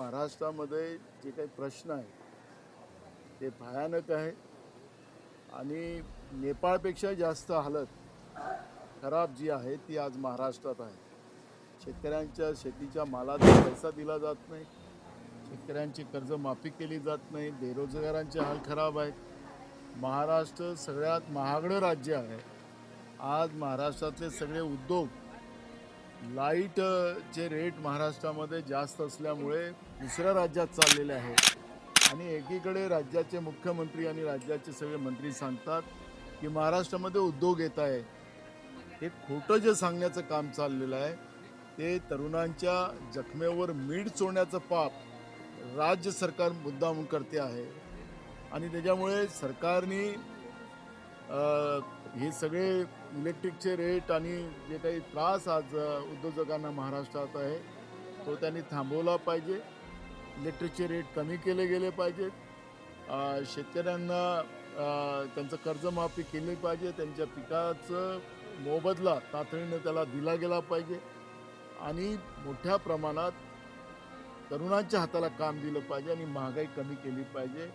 महाराष्ट्रामध्ये जे काही प्रश्न आहे ते भयानक आहे आणि नेपाळपेक्षा जास्त हालत खराब जी आहे ती आज महाराष्ट्रात आहे. शेतकऱ्यांच्या शेतीच्या मालाचा पैसा दिला जात नाही. शेतकऱ्यांची कर्ज माफी केली जात नाही. बेरोजगारांचे हाल खराब आहेत. महाराष्ट्र सगळ्यात महागडं राज्य आहे. आज महाराष्ट्रातले सगळे उद्योग लाइट रेट महाराष्ट्रामध्ये जास्त असल्यामुळे दुसऱ्या राज्यात चाललेले आहे. आणि एकीकडे राज्याचे मुख्यमंत्री आणि राज्याचे सगळे मंत्री सांगतात की महाराष्ट्रामध्ये उद्योग येत आहे. हे खोटं जे सांगण्याचं काम चाललेलं आहे ते तरुणांच्या जखमेवर मीठ चोळण्याचं पाप राज्य सरकार मुद्दाम करते आहे. आणि त्याच्यामुळे सरकारने हे सगळे इलेक्ट्रिकचे रेट आणि जे काही त्रास आज उद्योजकांना महाराष्ट्रात आहे तो त्यांनी थांबवला पाहिजे. इलेक्ट्रिकचे रेट कमी केले गेले पाहिजेत. शेतकऱ्यांना त्यांचं कर्जमाफी केली पाहिजे. त्यांच्या पिकाचं मोबदला तातडीने त्याला दिला गेला पाहिजे. आणि मोठ्या प्रमाणात तरुणांच्या हाताला काम दिलं पाहिजे आणि महागाई कमी केली पाहिजे.